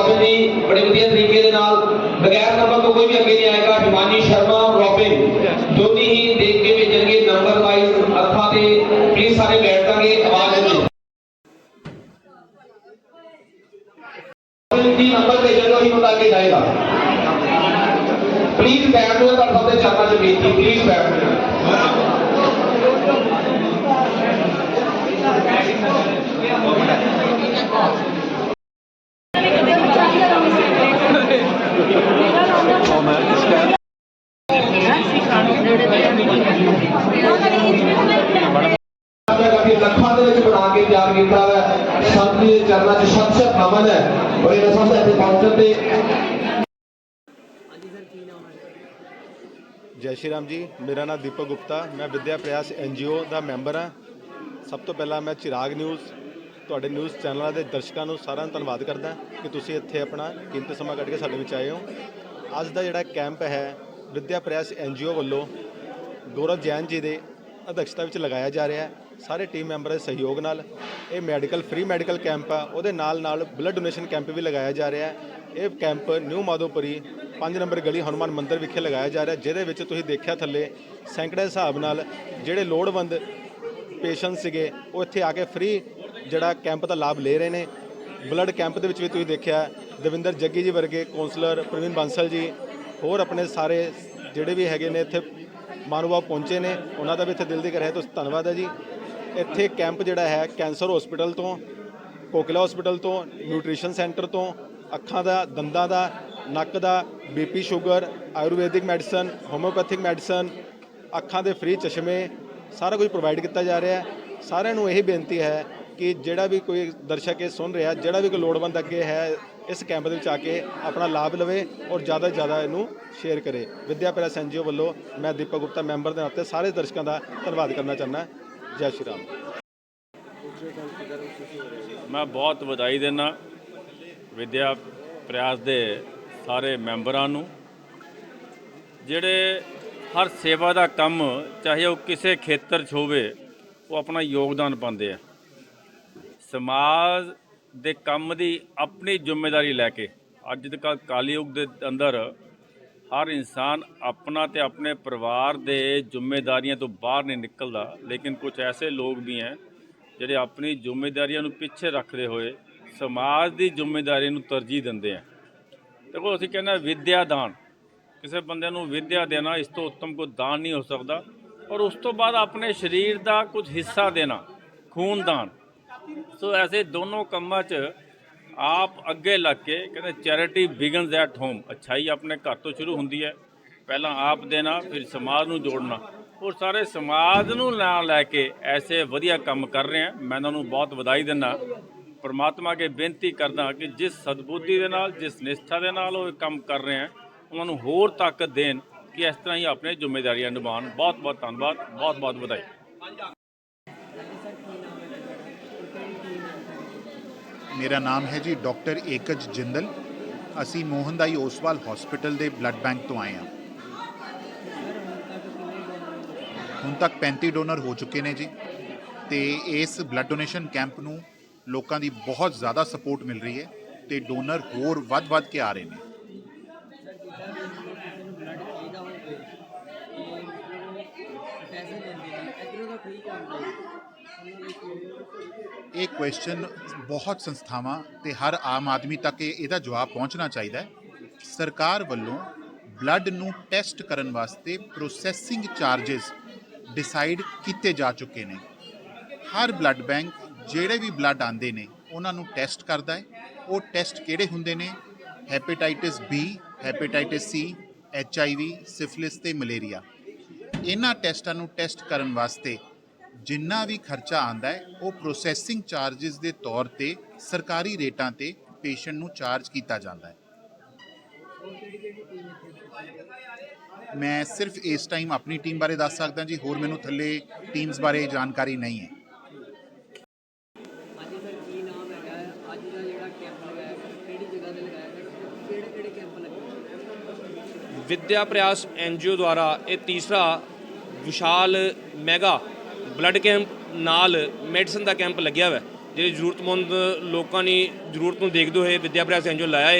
Robin ਜੀ ਬੜੇ ਵਧੀਆ ਤਰੀਕੇ ਦੇ ਨਾਲ ਬਗੈਰ ਨੰਬਰ ਤੋਂ ਕੋਈ ਵੀ ਅੱਗੇ ਨਹੀਂ ਆਏਗਾ ਹਿਮਾਨੀ ਸ਼ਰਮਾ ਰੋਬਿਨ ਦੋਨੇ ਹੀ ਦੇਖ ਕੇ ਭੇਜਣਗੇ ਨੰਬਰ ਵਾਈਜ਼ ਅੱਖਾਂ ਤੇ ਪਲੀਜ਼ ਸਾਰੇ ਬੈਠ ਜਾਗੇ ਆਵਾਜ਼ ਨਹੀਂ ਰੋਬਿਨ ਦੀ ਨੰਬਰ ਭੇਜਣ ਤੋਂ ਹੀ ਪਤਾ ਅੱਗੇ ਜਾਏਗਾ ਪਲੀਜ਼ ਬੈਠ ਜਾਓ ਤਾਂ ਸਭ ਦੇ ਚਾਹਤਾ ਚ ਬੇਨਤੀ ਪਲੀਜ਼ ਬੈਠ ਜਾਓ ਕਾਫੀ ਲੱਖਾਂ ਦੇ ਵਿੱਚ ਬਣਾ ਕੇ ਤਿਆਰ ਕੀਤਾ ਹੈ? ਸੰਤ ਦੇ ਚਰਨਾਂ 'ਚ ਸ਼ਤ ਸ਼ਤ ਨਮਨ ਹੈ। ਔਰ ਇਹ ਰਸਮ ਇੱਥੇ ਪਹੁੰਚਣ ਤੇ ਜੈ ਸ਼੍ਰੀ ਰਾਮ ਜੀ ਮੇਰਾ ਨਾਮ ਦੀਪਕ ਗੁਪਤਾ ਮੈਂ ਵਿਦਿਆ ਪ੍ਰਯਾਸ ਐਨਜੀਓ ਦਾ ਮੈਂਬਰ ਹਾਂ। ਸਭ ਤੋਂ ਪਹਿਲਾਂ ਮੈਂ ਚਿਰਾਗ ਨਿਊਜ਼ ਤੁਹਾਡੇ ਨਿਊਜ਼ ਚੈਨਲਾਂ ਦੇ ਦਰਸ਼ਕਾਂ ਨੂੰ ਸਾਰਿਆਂ ਨੂੰ ਧੰਨਵਾਦ ਕਰਦਾ ਕਿ ਤੁਸੀਂ ਇੱਥੇ ਆਪਣਾ ਕੀਮਤੀ ਸਮਾਂ ਕੱਢ ਕੇ ਸਾਡੇ ਵਿੱਚ ਆਏ ਹੋ। ਅੱਜ ਦਾ ਜਿਹੜਾ ਕੈਂਪ ਹੈ ਵਿਦਿਆ ਪ੍ਰਯਾਸ ਐਨਜੀਓ ਵੱਲੋਂ ਗੌਰਵ ਜੈਨ ਜੀ ਦੇ ਅਧਿਕਸ਼ਤਾ ਵਿੱਚ ਲਗਾਇਆ ਜਾ ਰਿਹਾ ਹੈ। ਸਾਰੇ ਟੀਮ ਮੈਂਬਰਾਂ ਦੇ ਸਹਿਯੋਗ ਨਾਲ ਇਹ ਮੈਡੀਕਲ ਫ੍ਰੀ ਮੈਡੀਕਲ ਕੈਂਪ ਆ। ਉਹਦੇ ਨਾਲ ਨਾਲ ਬਲੱਡ ਡੋਨੇਸ਼ਨ ਕੈਂਪ ਵੀ ਲਗਾਇਆ ਜਾ ਰਿਹਾ ਹੈ। ਇਹ ਕੈਂਪ ਨਿਊ ਮਾਧੋਪੁਰੀ 5 ਨੰਬਰ ਗਲੀ ਹਨੂਮਾਨ ਮੰਦਿਰ ਵਿਖੇ ਲਗਾਇਆ ਜਾ ਰਿਹਾ ਜਿਹਦੇ ਵਿੱਚ ਤੁਸੀਂ ਦੇਖਿਆ ਥੱਲੇ ਸੈਂਕੜੇ ਹਿਸਾਬ ਨਾਲ ਜਿਹੜੇ ਲੋੜਵੰਦ ਪੇਸ਼ੈਂਟ ਸੀਗੇ, ਉਹ ਇੱਥੇ ਆ ਕੇ ਫ੍ਰੀ ਜਿਹੜਾ ਕੈਂਪ ਦਾ ਲਾਭ ਲੈ ਰਹੇ ਨੇ। ਬਲੱਡ ਕੈਂਪ ਦੇ ਵਿੱਚ ਵੀ ਤੁਸੀਂ ਦੇਖਿਆ, ਦਵਿੰਦਰ ਜੱਗੀ ਜੀ ਵਰਗੇ ਕਾਉਂਸਲਰ ਪ੍ਰਵੀਨ ਬਾਂਸਲ ਜੀ, ਹੋਰ ਆਪਣੇ ਸਾਰੇ ਜਿਹੜੇ ਵੀ ਹੈਗੇ ਨੇ ਇੱਥੇ ਮਾਨਵ ਪਹੁੰਚੇ ਨੇ, ਉਹਨਾਂ ਦਾ ਵੀ ਇੱਥੇ ਦਿਲ ਦੀ ਕਰ ਹੈ ਤੁਸੀਂ ਧੰਨਵਾਦ ਹੈ ਜੀ। ਇੱਥੇ ਕੈਂਪ ਜਿਹੜਾ ਹੈ ਕੈਂਸਰ ਹਸਪੀਟਲ ਤੋਂ, ਕੋਕਿਲਾ ਹਸਪੀਟਲ ਤੋਂ, ਨਿਊਟ੍ਰੀਸ਼ਨ ਸੈਂਟਰ ਤੋਂ, ਅੱਖਾਂ ਦਾ, ਦੰਦਾਂ ਦਾ, ਨੱਕ ਦਾ BP sugar, Ayurvedic medicine, homoeopathic medicine, ਅੱਖਾਂ ਦੇ ਫ੍ਰੀ ਚਸ਼ਮੇ, ਸਾਰਾ ਕੁਝ ਪ੍ਰੋਵਾਈਡ ਕੀਤਾ ਜਾ ਰਿਹਾ ਹੈ। ਸਾਰਿਆਂ ਨੂੰ ਇਹ ਬੇਨਤੀ ਹੈ ਕਿ ਜਿਹੜਾ ਵੀ ਕੋਈ ਦਰਸ਼ਕ ਇਹ ਸੁਣ ਰਿਹਾ, ਜਿਹੜਾ ਵੀ ਕੋਈ ਲੋੜਵੰਦ ਅੱਗੇ ਹੈ, ਇਸ ਕੈਂਪ ਦੇ ਵਿੱਚ ਆ ਕੇ ਆਪਣਾ ਲਾਭ ਲਵੇ ਔਰ ਜ਼ਿਆਦਾ ਤੋਂ ਜ਼ਿਆਦਾ ਇਹਨੂੰ ਸ਼ੇਅਰ ਕਰੇ। ਵਿਦਿਆ ਪ੍ਰੈਸ ਐਨਜੀਓ ਵੱਲੋਂ ਮੈਂ ਦੀਪਕ ਗੁਪਤਾ ਮੈਂਬਰ ਦੇ ਨਾਤੇ ਸਾਰੇ ਦਰਸ਼ਕਾਂ ਦਾ ਧੰਨਵਾਦ ਕਰਨਾ ਚਾਹੁੰਦਾ। ਜੈ ਸ਼੍ਰੀ ਰਾਮ। ਮੈਂ ਬਹੁਤ ਵਧਾਈ ਦਿੰਦਾ ਵਿਦਿਆ ਪ੍ਰਯਾਸ ਦੇ ਸਾਰੇ ਮੈਂਬਰਾਂ ਨੂੰ, ਜਿਹੜੇ ਹਰ ਸੇਵਾ ਦਾ ਕੰਮ, ਚਾਹੇ ਉਹ ਕਿਸੇ ਖੇਤਰ 'ਚ ਹੋਵੇ, ਉਹ ਆਪਣਾ ਯੋਗਦਾਨ ਪਾਉਂਦੇ ਆ। ਸਮਾਜ ਦੇ ਕੰਮ ਦੀ ਆਪਣੀ ਜ਼ਿੰਮੇਵਾਰੀ ਲੈ ਕੇ, ਅੱਜ ਕੱਲ੍ਹ ਕਾ- ਕਾਲਯੁਗ ਦੇ ਅੰਦਰ ਹਰ ਇਨਸਾਨ ਆਪਣਾ ਤੇ ਆਪਣੇ ਪਰਿਵਾਰ ਦੇ ਜ਼ਿੰਮੇਵਾਰੀਆਂ ਤੋਂ ਬਾਹਰ ਨਹੀਂ ਨਿਕਲਦਾ, ਲੇਕਿਨ ਕੁਝ ਐਸੇ ਲੋਕ ਵੀ ਹੈ ਜਿਹੜੇ ਆਪਣੀ ਜ਼ਿੰਮੇਵਾਰੀਆਂ ਨੂੰ ਪਿੱਛੇ ਰੱਖਦੇ ਹੋਏ ਸਮਾਜ ਦੀ ਜ਼ਿੰਮੇਵਾਰੀ ਨੂੰ ਤਰਜੀਹ ਦਿੰਦੇ ਆ। ਦੇਖੋ, ਅਸੀਂ ਕਹਿੰਦੇ ਹਾਂ ਵਿਦਿਆ ਦਾਨ ਕਿਸੇ ਬੰਦੇ ਨੂੰ ਵਿਦਿਆ ਦੇਣਾ ਇਸ ਤੋਂ ਉੱਤਮ ਕੋਈ ਦਾਨ ਨਹੀਂ ਹੋ ਸਕਦਾ ਔਰ ਉਸ ਤੋਂ ਬਾਅਦ ਆਪਣੇ ਸਰੀਰ ਦਾ ਕੁਝ ਹਿੱਸਾ ਦੇਣਾ ਖੂਨ ਦਾਨ ਸੋ ਐਸੇ ਦੋਨੋਂ ਕੰਮਾਂ 'ਚ ਆਪ ਅੱਗੇ ਲੱਗ ਕੇ ਕਹਿੰਦੇ ਚੈਰਿਟੀ ਬਿਗਨਸ ਐਟ ਹੋਮ। ਅੱਛਾਈ ਆਪਣੇ ਘਰ ਤੋਂ ਸ਼ੁਰੂ ਹੁੰਦੀ ਹੈ। ਪਹਿਲਾਂ ਆਪ ਦੇਣਾ, ਫਿਰ ਸਮਾਜ ਨੂੰ ਜੋੜਨਾ। ਔਰ ਸਾਰੇ ਸਮਾਜ ਨੂੰ ਨਾਲ ਲੈ ਕੇ ਐਸੇ ਵਧੀਆ ਕੰਮ ਕਰ ਰਹੇ ਆ ਮੈਂ ਉਹਨਾਂ ਨੂੰ ਬਹੁਤ ਵਧਾਈ ਦਿੰਦਾ। ਪਰਮਾਤਮਾ ਕੇ ਬੇਨਤੀ ਕਰਦਾ ਕਿ ਜਿਸ ਸਦਬੁੱਧੀ ਦੇ ਨਾਲ, ਜਿਸ ਨਿਸ਼ਠਾ ਦੇ ਨਾਲ ਉਹ ਕੰਮ ਕਰ ਰਹੇ ਆ ਉਹਨਾਂ ਨੂੰ ਹੋਰ ਤਾਕਤ ਦੇਣ ਕਿ ਇਸ ਤਰ੍ਹਾਂ ਹੀ ਆਪਣੇ ਜ਼ਿੰਮੇਵਾਰੀਆਂ ਨਿਭਾਉਣ। ਬਹੁਤ ਬਹੁਤ ਧੰਨਵਾਦ। ਬਹੁਤ ਬਹੁਤ ਵਧਾਈ। ਮੇਰਾ ਨਾਮ ਹੈ ਜੀ ਡਾਕਟਰ ਏਕਜ ਜਿੰਦਲ। ਅਸੀਂ ਮੋਹਨਦਾਈ ਓਸਵਾਲ ਹਸਪੀਟਲ ਦੇ ਬਲੱਡ ਬੈਂਕ ਤੋਂ ਆਏ ਹਾਂ। ਹੁਣ ਤੱਕ 35 ਡੋਨਰ ਹੋ ਚੁੱਕੇ ਨੇ ਜੀ ਤੇ ਇਸ ਬਲੱਡ ਡੋਨੇਸ਼ਨ ਕੈਂਪ ਨੂੰ ਲੋਕਾਂ ਦੀ ਬਹੁਤ ਜ਼ਿਆਦਾ ਸਪੋਰਟ ਮਿਲ ਰਹੀ ਹੈ ਤੇ ਡੋਨਰ ਹੋਰ ਵੱਧ-ਵੱਧ ਕੇ ਆ ਰਹੇ ਨੇ। ਇਹ ਕੁਐਸਚਨ ਬਹੁਤ ਸੰਸਥਾਵਾਂ ਤੇ ਹਰ ਆਮ ਆਦਮੀ ਤੱਕ ਇਹ- ਇਹਦਾ ਜਵਾਬ ਪਹੁੰਚਣਾ ਚਾਹੀਦਾ ਹੈ। ਸਰਕਾਰ ਵੱਲੋਂ ਬਲੱਡ ਨੂੰ ਟੈਸਟ ਕਰਨ ਵਾਸਤੇ ਪ੍ਰੋਸੈਸਿੰਗ ਚਾਰजेस ਡਿਸਾਈਡ ਕੀਤੇ ਜਾ ਚੁੱਕੇ ਨੇ। ਹਰ ਬਲੱਡ ਬੈਂਕ ਜਿਹੜੇ ਵੀ ਬਲੱਡ ਆਂਦੇ ਨੇ, ਉਹਨਾਂ ਨੂੰ ਟੈਸਟ ਕਰਦਾ ਹੈ। ਉਹ ਟੈਸਟ ਕਿਹੜੇ ਹੁੰਦੇ ਨੇ? Hepatitis B hepatitis C HIV syphilis ਤੇ ਮਲੇਰੀਆ। ਇਹਨਾਂ ਟੈਸਟਾਂ ਨੂੰ ਟੈਸਟ ਕਰਨ ਵਾਸਤੇ ਜਿੰਨਾ ਵੀ ਖਰਚਾ ਆਂਦਾ ਹੈ ਉਹ ਪ੍ਰੋਸੈਸਿੰਗ ਚਾਰजेस ਦੇ ਤੌਰ ਤੇ ਸਰਕਾਰੀ ਰੇਟਾਂ ਤੇ ਪੇਸ਼ੈਂਟ ਨੂੰ ਚਾਰਜ ਕੀਤਾ ਜਾਂਦਾ ਹੈ। ਮੈਂ ਸਿਰਫ ਇਸ ਟਾਈਮ ਆਪਣੀ ਟੀਮ ਬਾਰੇ ਦੱਸ ਸਕਦਾ ਜੀ ਹੋਰ ਮੈਨੂੰ ਥੱਲੇ ਟੀਮਸ ਬਾਰੇ ਜਾਣਕਾਰੀ ਨਹੀਂ ਹੈ। ਹਾਂਜੀ ਸਰ ਕੀ ਨਾਮ ਹੈਗਾ? ਹੈ? ਅੱਜ ਦਾ ਜਿਹੜਾ ਕੈਂਪ ਲਗਾਇਆ ਗਿਆ ਕਿਹੜੀ ਜਗ੍ਹਾ ਤੇ ਲਗਾਇਆ ਗਿਆ? ਕਿਹੜੇ ਕਿਹੜੇ ਕੈਂਪ ਲੱਗੇ? ਵਿਦਿਆ ਪ੍ਰਯਾਸ ਐਨਜੀਓ ਦੁਆਰਾ ਇਹ ਤੀਸਰਾ ਵਿਸ਼ਾਲ ਮੈਗਾ ਬਲੱਡ ਕੈਂਪ ਨਾਲ ਮੈਡੀਸਨ ਦਾ ਕੈਂਪ ਲੱਗਿਆ ਹੋਇਆ। ਹੈ। ਜਿਹੜੇ ਜ਼ਰੂਰਤਮੰਦ ਲੋਕਾਂ ਦੀ ਜ਼ਰੂਰਤ ਨੂੰ ਦੇਖਦੇ ਹੋਏ ਵਿਦਿਆ ਪ੍ਰਯਾਸ ਐਨਜੀਓ ਲਾਇਆ ਹੈ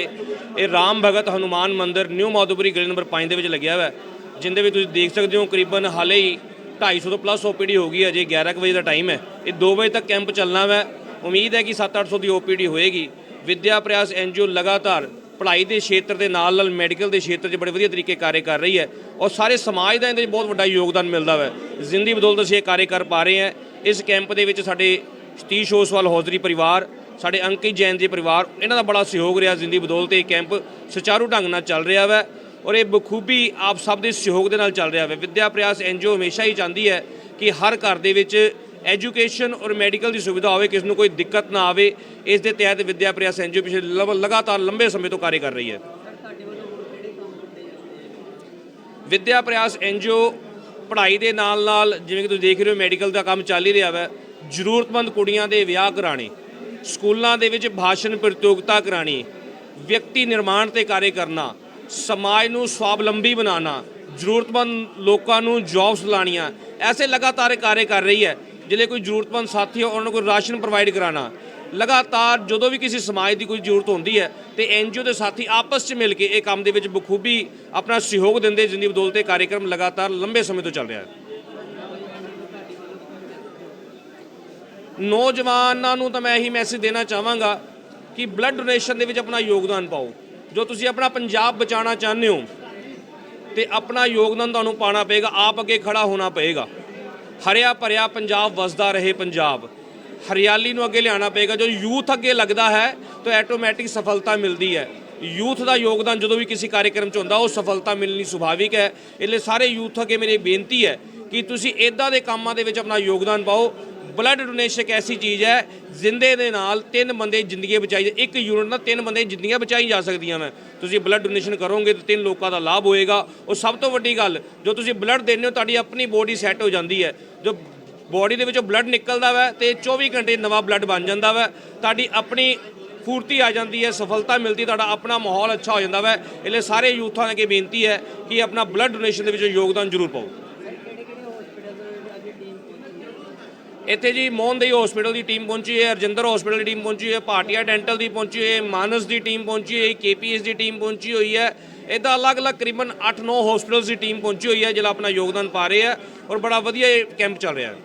ਇਹ ਰਾਮ ਭਗਤ ਹਨੂਮਾਨ ਮੰਦਿਰ, ਨਿਊ ਮਾਧੋਪੁਰੀ ਗਲੀ ਨੰਬਰ 5 ਦੇ ਵਿੱਚ ਲੱਗਿਆ ਹੋਇਆ ਹੈ ਜਿੰਦੇ ਵਿੱਚ ਤੁਸੀਂ ਦੇਖ ਸਕਦੇ ਹੋ ਕਰੀਬਨ ਹਾਲੇ ਹੀ 250 ਤੋਂ ਪਲੱਸ ਓਪੀਡੀ ਹੋ ਗਈ ਹੈ ਜੇ 11 ਕੁ ਵਜੇ ਦਾ ਟਾਈਮ ਹੈ। ਇਹ 2 ਵਜੇ ਤੱਕ ਕੈਂਪ ਚੱਲਣਾ ਹੈ ਉਮੀਦ ਹੈ ਕਿ 7-800 ਦੀ ਓਪੀਡੀ ਹੋਏਗੀ। ਵਿਦਿਆ ਪ੍ਰਯਾਸ ਐਨਜੀਓ ਲਗਾਤਾਰ ਪੜ੍ਹਾਈ ਦੇ ਖੇਤਰ ਦੇ ਨਾਲ ਨਾਲ ਮੈਡੀਕਲ ਦੇ ਖੇਤਰ 'ਚ ਬੜੇ ਵਧੀਆ ਤਰੀਕੇ ਕਾਰਜ ਕਰ ਰਹੀ ਹੈ ਔਰ ਸਾਰੇ ਸਮਾਜ ਦਾ ਇਹਦੇ 'ਚ ਬਹੁਤ ਵੱਡਾ ਯੋਗਦਾਨ ਮਿਲਦਾ ਹੈ ਜ਼ਿੰਦਗੀ ਬਦੌਲਤ ਅਸੀਂ ਇਹ ਕਾਰਜ ਕਰ ਪਾ ਰਹੇ ਹਾਂ। ਇਸ ਕੈਂਪ ਦੇ ਵਿੱਚ ਸਾਡੇ ਸਤੀਸ਼ ਓਸਵਾਲ ਹੌਜ਼ਰੀ ਪਰਿਵਾਰ, ਸਾਡੇ ਅੰਕਿਤ ਜੈਨ ਦੇ ਪਰਿਵਾਰ, ਇਹਨਾਂ ਦਾ ਬੜਾ ਸਹਿਯੋਗ ਰਿਹਾ ਜ਼ਿੰਦਗੀ ਬਦੌਲਤ ਇਹ ਕੈਂਪ ਸੁਚਾਰੂ ਢੰਗ ਨਾਲ ਚੱਲ ਰਿਹਾ ਹੈ ਔਰ ਇਹ ਬਖੂਬੀ ਆਪ ਸਭ ਦੇ ਸਹਿਯੋਗ ਦੇ ਨਾਲ ਚੱਲ ਰਿਹਾ ਹੈ ਵਿਦਿਆ ਪ੍ਰਯਾਸ ਐਨਜੀਓ ਹਮੇਸ਼ਾ ਹੀ ਚਾਹੁੰਦੀ ਹੈ ਕਿ ਹਰ ਘਰ ਦੇ ਵਿੱਚ ਐਜੂਕੇਸ਼ਨ ਔਰ ਮੈਡੀਕਲ ਦੀ ਸੁਵਿਧਾ ਹੋਵੇ, ਕਿਸ ਨੂੰ ਕੋਈ ਦਿੱਕਤ ਨਾ ਆਵੇ, ਇਸ ਦੇ ਤਹਿਤ ਵਿਦਿਆ ਪ੍ਰਯਾਸ ਐਨਜੀਓ ਪਿਛਲੇ ਲਗ- ਲਗਾਤਾਰ ਲੰਬੇ ਸਮੇਂ ਤੋਂ ਕਾਰਜ ਕਰ ਰਹੀ ਹੈ। ਸਰ ਤੁਹਾਡੇ ਵੱਲੋਂ ਹੋਰ ਕਿਹੜੇ ਵਿਦਿਆ ਪ੍ਰਯਾਸ ਐਨਜੀਓ ਪੜ੍ਹਾਈ ਦੇ ਨਾਲ ਨਾਲ ਜਿਵੇਂ ਕਿ ਤੁਸੀਂ ਦੇਖ ਰਹੇ ਹੋ, ਮੈਡੀਕਲ ਦਾ ਕੰਮ ਚੱਲ ਹੀ ਰਿਹਾ ਹੈ ਜ਼ਰੂਰਤਮੰਦ ਕੁੜੀਆਂ ਦੇ ਵਿਆਹ ਕਰਾਣੇ ਸਕੂਲਾਂ ਦੇ ਵਿੱਚ ਭਾਸ਼ਣ ਪ੍ਰਤੀਯੋਗਤਾ ਕਰਾਣੀ ਵਿਅਕਤੀ ਨਿਰਮਾਣ ਤੇ ਕਾਰਜ ਕਰਨਾ, ਸਮਾਜ ਨੂੰ ਸਵਾਵਲੰਬੀ ਬਣਾਉਣਾ, ਜ਼ਰੂਰਤਮੰਦ ਲੋਕਾਂ ਨੂੰ ਜੌਬਸ ਲਾਣੀਆਂ ਐਸੇ ਲਗਾਤਾਰ ਕਾਰਜ ਕਰ ਰਹੀ ਹੈ। ਜਿਹੜੇ ਕੋਈ ਜ਼ਰੂਰਤਮੰਦ ਸਾਥੀ ਹੋ ਉਹਨਾਂ ਨੂੰ ਕੋਈ ਰਾਸ਼ਨ ਪ੍ਰੋਵਾਈਡ ਕਰਾਣਾ ਲਗਾਤਾਰ ਜਦੋਂ ਵੀ ਕਿਸੇ ਸਮਾਜ ਦੀ ਕੋਈ ਜ਼ਰੂਰਤ ਹੁੰਦੀ ਹੈ, ਤੇ ਐਨਜੀਓ ਦੇ ਸਾਥੀ ਆਪਸ 'ਚ ਮਿਲ ਕੇ ਇਹ ਕੰਮ ਦੇ ਵਿੱਚ ਬਖੂਬੀ ਆਪਣਾ ਸਹਿਯੋਗ ਦਿੰਦੇ, ਜਿੰਨੀ ਬਦੌਲਤ ਇਹ ਕਾਰਜਕ੍ਰਮ ਲਗਾਤਾਰ ਲੰਬੇ ਸਮੇਂ ਤੋਂ ਚੱਲ ਰਿਹਾ ਹੈ। ਨੌਜਵਾਨਾਂ ਨੂੰ ਤਾਂ ਮੈਂ ਇਹੀ ਮੈਸੇਜ ਦੇਣਾ ਚਾਹਾਂਗਾ ਕਿ ਬਲੱਡ ਡੋਨੇਸ਼ਨ ਦੇ ਵਿੱਚ ਆਪਣਾ ਯੋਗਦਾਨ ਪਾਓ। ਜੋ ਤੁਸੀਂ ਆਪਣਾ ਪੰਜਾਬ ਬਚਾਉਣਾ ਚਾਹੁੰਦੇ ਹੋ, ਤੇ ਆਪਣਾ ਯੋਗਦਾਨ ਤੁਹਾਨੂੰ ਪਾਣਾ ਪਏਗਾ, ਆਪ ਅੱਗੇ ਖੜਾ ਹੋਣਾ ਪਏਗਾ। ਹਰਿਆ ਭਰਿਆ ਪੰਜਾਬ ਵਸਦਾ ਰਹੇ ਪੰਜਾਬ। ਹਰਿਆਲੀ ਨੂੰ ਅੱਗੇ ਲਿਆਉਣਾ ਪਏਗਾ। ਜੋ ਯੂਥ ਅੱਗੇ ਲੱਗਦਾ ਹੈ, ਤਾਂ ਆਟੋਮੈਟਿਕ ਸਫਲਤਾ ਮਿਲਦੀ ਹੈ। ਯੂਥ ਦਾ ਯੋਗਦਾਨ ਜਦੋਂ ਵੀ ਕਿਸੇ ਕਾਰਜਕ੍ਰਮ 'ਚ ਹੁੰਦਾ, ਉਹ ਸਫਲਤਾ ਮਿਲਣੀ ਸੁਭਾਵਿਕ ਹੈ। ਇਸ ਲਈ ਸਾਰੇ ਯੂਥ ਅੱਗੇ ਮੇਰੀ ਬੇਨਤੀ ਹੈ ਕਿ ਤੁਸੀਂ ਇਦਾਂ ਦੇ ਕੰਮਾਂ ਦੇ ਵਿੱਚ ਆਪਣਾ ਯੋਗਦਾਨ ਪਾਓ ਬਲੱਡ ਡੋਨੇਸ਼ਨ ਇੱਕ ਐਸੀ ਚੀਜ਼ ਹੈ, ਜ਼ਿੰਦੇ ਦੇ ਨਾਲ ਤਿੰਨ ਬੰਦੇ ਜ਼ਿੰਦਗੀ ਬਚਾਈ ਇੱਕ ਯੂਨਿਟ ਨਾਲ ਤਿੰਨ ਬੰਦੇ ਜ਼ਿੰਦਗੀਆਂ ਬਚਾਈ ਜਾ ਸਕਦੀਆਂ ਮੈਂ ਤੁਸੀਂ ਬਲੱਡ ਡੋਨੇਸ਼ਨ ਕਰੋਗੇ ਤਾਂ ਤਿੰਨ ਲੋਕਾਂ ਦਾ ਲਾਭ ਹੋਏਗਾ। ਉਹ ਸਭ ਤੋਂ ਵੱਡੀ ਗੱਲ, ਜੋ ਤੁਸੀਂ ਬਲੱਡ ਦਿੰਦੇ ਹੋ, ਤੁਹਾਡੀ ਆਪਣੀ ਬੋਡੀ ਸੈੱਟ ਹੋ ਜਾਂਦੀ ਹੈ। ਜੋ ਬੋਡੀ ਦੇ ਵਿੱਚੋਂ ਬਲੱਡ ਨਿਕਲਦਾ ਵਾ ਤੇ 24 ਘੰਟੇ ਨਵਾਂ ਬਲੱਡ ਬਣ ਜਾਂਦਾ ਵਾ। ਤੁਹਾਡੀ ਆਪਣੀ ਫੂਰਤੀ ਆ ਜਾਂਦੀ ਹੈ, ਸਫਲਤਾ ਮਿਲਦੀ, ਤੁਹਾਡਾ ਆਪਣਾ ਮਾਹੌਲ ਅੱਛਾ ਹੋ ਜਾਂਦਾ ਵਾ। ਇਸ ਲਈ ਸਾਰੇ ਯੂਥਾਂ ਨੂੰ ਅੱਗੇ ਬੇਨਤੀ ਹੈ ਕਿ ਆਪਣਾ ਬਲੱਡ ਡੋਨੇਸ਼ਨ ਦੇ ਵਿੱਚ ਯੋਗਦਾਨ ਜ਼ਰੂਰ ਪਾਓ ਸਰ ਕਿਹੜੇ ਕਿਹੜੇ ਹਸਪੀਟਲ ਦੇ ਵਿੱਚ ਅੱਜ ਟੀਮ ਪਹੁੰਚੀ ਹੈ ਇੱਥੇ ਜੀ ਮੋਹਨਦਈ ਹਸਪੀਟਲ ਦੀ ਟੀਮ ਪਹੁੰਚੀ ਹੈ, ਰਜਿੰਦਰ ਹਸਪੀਟਲ ਦੀ ਟੀਮ ਪਹੁੰਚੀ ਹੈ, ਭਾਟੀਆ ਡੈਂਟਲ ਦੀ ਪਹੁੰਚੀ ਹੋਈ ਹੈ, ਮਾਨਸ ਦੀ ਟੀਮ ਪਹੁੰਚੀ ਹੋਈ ਹੈ ਕੇਪੀਐਸ ਦੀ ਟੀਮ ਪਹੁੰਚੀ ਹੋਈ ਹੈ। ਇਹਦਾ ਅਲੱਗ-ਅਲੱਗ ਕਰੀਬਨ 8-9 ਹਸਪੀਟਲਸ ਦੀ ਟੀਮ ਪਹੁੰਚੀ ਹੋਈ ਹੈ ਜਿਹੜਾ ਆਪਣਾ ਯੋਗਦਾਨ ਪਾ ਰਹੇ ਹੈ ਔਰ ਬੜਾ ਵਧੀਆ ਇਹ ਕੈਂਪ ਚੱਲ ਰਿਹਾ ਹੈ।